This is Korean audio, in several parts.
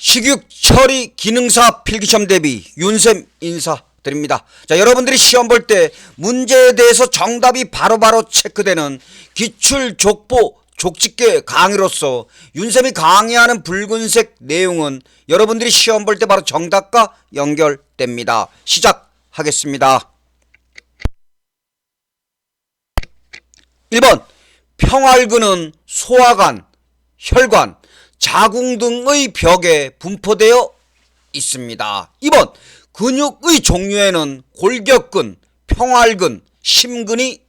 식육 처리 기능사 필기시험 대비 윤쌤 인사 드립니다. 자, 여러분들이 시험 볼 때 문제에 대해서 정답이 바로 바로 체크되는 기출 족보 족집게 강의로서 윤쌤이 강의하는 붉은색 내용은 여러분들이 시험 볼 때 바로 정답과 연결됩니다. 시작하겠습니다. 1번 평활근은 소화관, 혈관, 자궁 등의 벽에 분포되어 있습니다. 2번 근육의 종류에는 골격근, 평활근, 심근이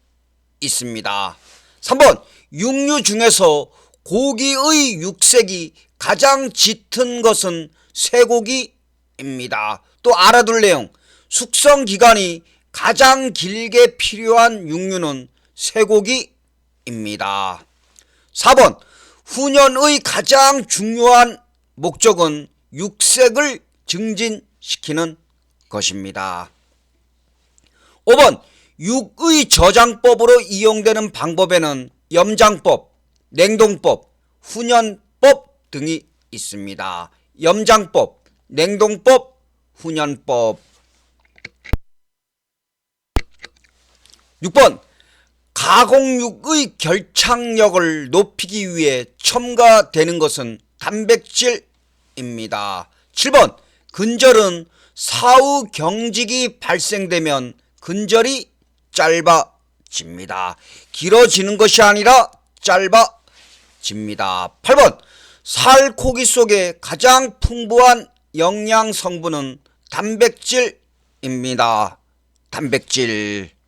있습니다. 3번 육류 중에서 고기의 육색이 가장 짙은 것은 쇠고기입니다. 또 알아둘 내용 숙성 기간이 가장 길게 필요한 육류는 쇠고기입니다. 4번 훈연의 가장 중요한 목적은 육색을 증진시키는 것입니다. 5번 육의 저장법으로 이용되는 방법에는 염장법, 냉동법, 훈연법 등이 있습니다. 염장법, 냉동법, 훈연법 6번 가공육의 결착력을 높이기 위해 첨가되는 것은 단백질입니다. 7번 근절은 사후 경직이 발생되면 근절이 짧아집니다. 길어지는 것이 아니라 짧아집니다. 8번 살코기 속에 가장 풍부한 영양 성분은 단백질입니다. 단백질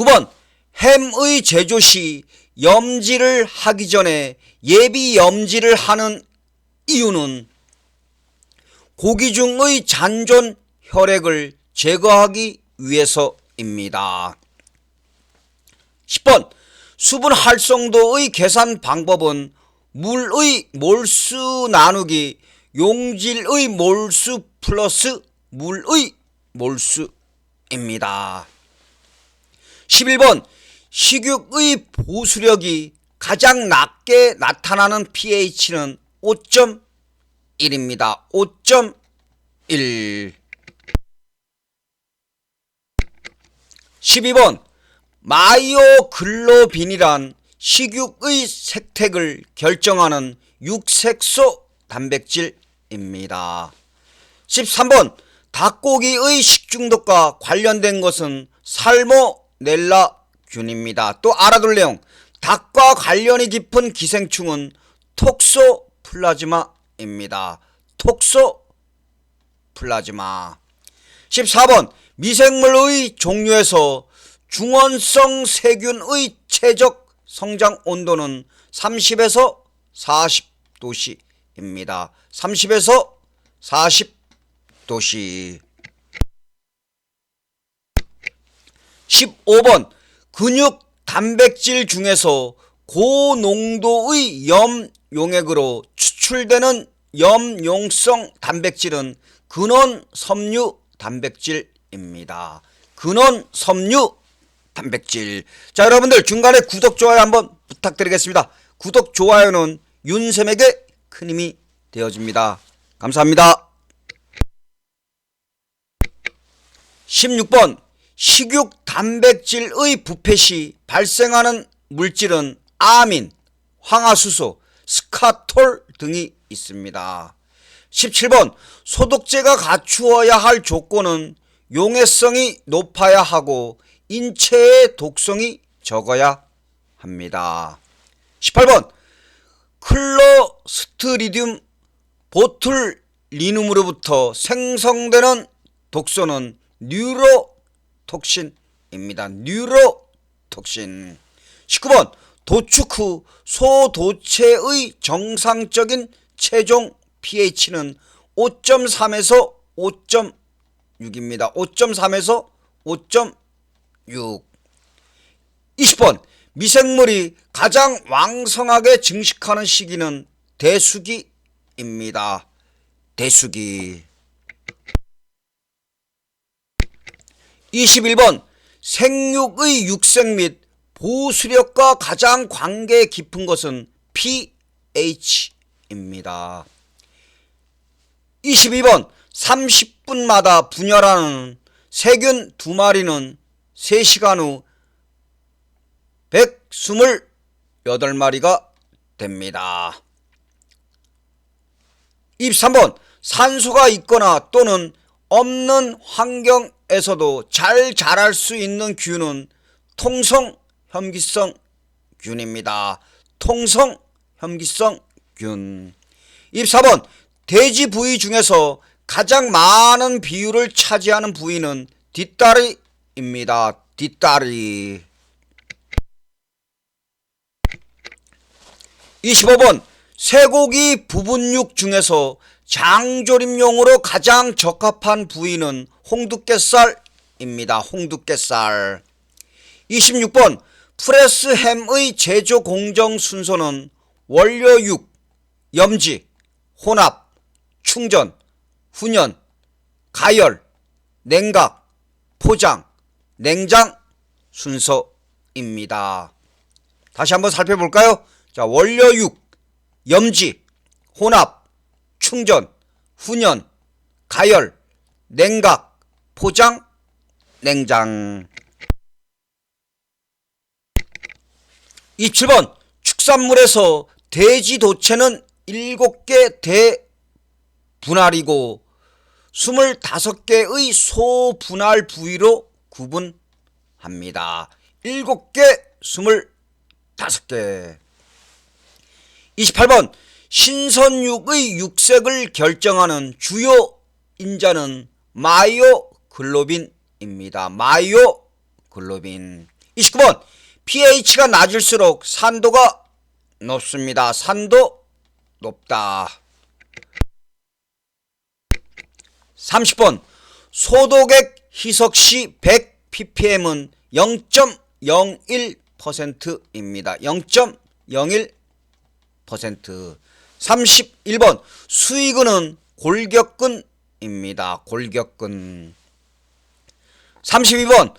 9번 햄의 제조 시 염지를 하기 전에 예비 염지를 하는 이유는 고기 중의 잔존 혈액을 제거하기 위해서입니다. 10번 수분 활성도의 계산 방법은 물의 몰수 나누기 용질의 몰수 플러스 물의 몰수입니다. 11번 식육의 보수력이 가장 낮게 나타나는 pH는 5.1입니다. 5.1 12번 마이오글로빈이란 식육의 색택을 결정하는 육색소 단백질입니다. 13번 닭고기의 식중독과 관련된 것은 살모 넬라균입니다. 또 알아둘 내용 닭과 관련이 깊은 기생충은 톡소플라즈마입니다. 톡소플라즈마 14번 미생물의 종류에서 중원성 세균의 최적 성장 온도는 30에서 40도씨입니다. 30에서 40도씨 15번 근육 단백질 중에서 고농도의 염 용액으로 추출되는 염용성 단백질은 근원 섬유 단백질입니다. 근원 섬유 단백질. 자, 여러분들 중간에 구독 좋아요 한번 부탁드리겠습니다. 구독 좋아요는 윤쌤에게 큰 힘이 되어줍니다. 감사합니다. 16번 식육 단백질의 부패 시 발생하는 물질은 아민, 황화수소, 스카톨 등이 있습니다. 17번 소독제가 갖추어야 할 조건은 용해성이 높아야 하고 인체의 독성이 적어야 합니다. 18번 클로스트리디움 보툴리눔으로부터 생성되는 독소는 뉴로톡신 입니다. 뉴로톡신 19번 도축 후 소도체의 정상적인 최종 pH는 5.3에서 5.6입니다. 5.3에서 5.6 20번 미생물이 가장 왕성하게 증식하는 시기는 대수기입니다. 대수기 21번 생육의 육색 및 보수력과 가장 관계 깊은 것은 pH입니다. 입니다. 22번 30분마다 분열하는 세균 두 마리는 3시간 후 128마리가 됩니다. 23번 산소가 있거나 또는 없는 환경에서도 잘 자랄 수 있는 균은 통성 혐기성 균입니다. 통성 혐기성 균. 24번 돼지 부위 중에서 가장 많은 비율을 차지하는 부위는 뒷다리입니다. 뒷다리. 25번 쇠고기 부분육 중에서 장조림용으로 가장 적합한 부위는 홍두깨살입니다. 홍두깨살. 26번 프레스 햄의 제조 공정 순서는 원료육, 염지, 혼합, 충전, 훈연, 가열, 냉각, 포장, 냉장 순서입니다. 다시 한번 살펴볼까요? 자, 원료육, 염지, 혼합, 충전, 훈연, 가열, 냉각, 포장, 냉장. 27번 축산물에서 돼지 도체는 7개 대분할이고 25개의 소분할 부위로 구분합니다. 7개, 25개. 28번 신선육의 육색을 결정하는 주요 인자는 마이오글로빈입니다. 마이오글로빈. 29번 pH가 낮을수록 산도가 높습니다. 산도 높다. 30번 소독액 희석 시 100ppm은 0.01%입니다. 0.01% 31번. 수익은은 골격근입니다. 골격근. 32번.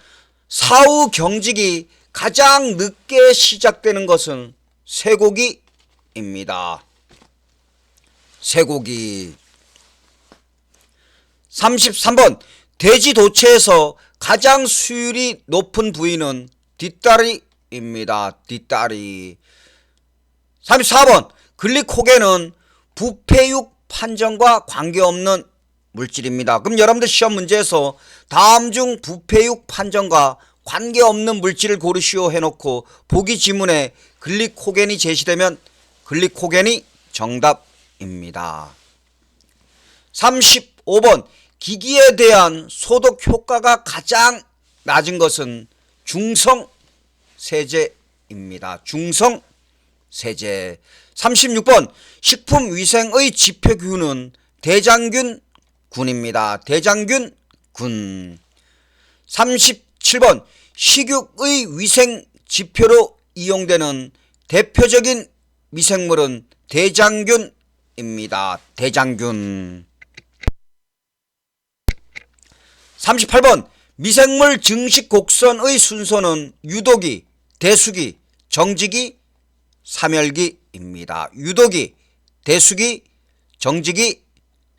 사후 경직이 가장 늦게 시작되는 것은 쇠고기입니다. 쇠고기. 33번. 돼지 도체에서 가장 수율이 높은 부위는 뒷다리입니다. 뒷다리. 34번 글리코겐은 부패육 판정과 관계없는 물질입니다. 그럼 여러분들 시험 문제에서 다음 중 부패육 판정과 관계없는 물질을 고르시오 해놓고 보기 지문에 글리코겐이 제시되면 글리코겐이 정답입니다. 35번 기기에 대한 소독 효과가 가장 낮은 것은 중성 세제입니다. 중성 세제. 36번 식품위생의 지표균은 대장균 군입니다. 대장균 군. 37번 식육의 위생 지표로 이용되는 대표적인 미생물은 대장균입니다. 대장균. 38번 미생물 증식 곡선의 순서는 유독이, 대수기, 정직이, 사멸기 입니다. 유독이, 대수기, 정직이,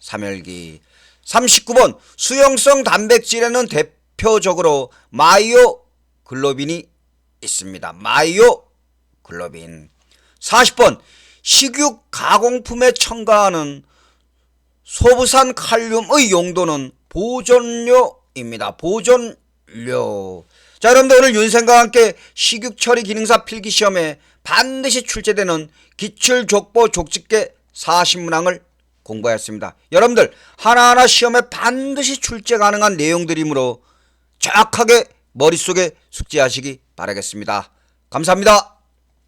사멸기. 39번 수용성 단백질에는 대표적으로 마이오 글로빈이 있습니다. 마이오 글로빈. 40번 식육 가공품에 첨가하는 소부산 칼륨의 용도는 보존료입니다. 보존료. 자, 여러분들 오늘 윤생과 함께 식육 처리 기능사 필기 시험에 반드시 출제되는 기출 족보 족집계 40문항을 공부했습니다. 여러분들 하나하나 시험에 반드시 출제 가능한 내용들이므로 정확하게 머릿속에 숙지하시기 바라겠습니다. 감사합니다.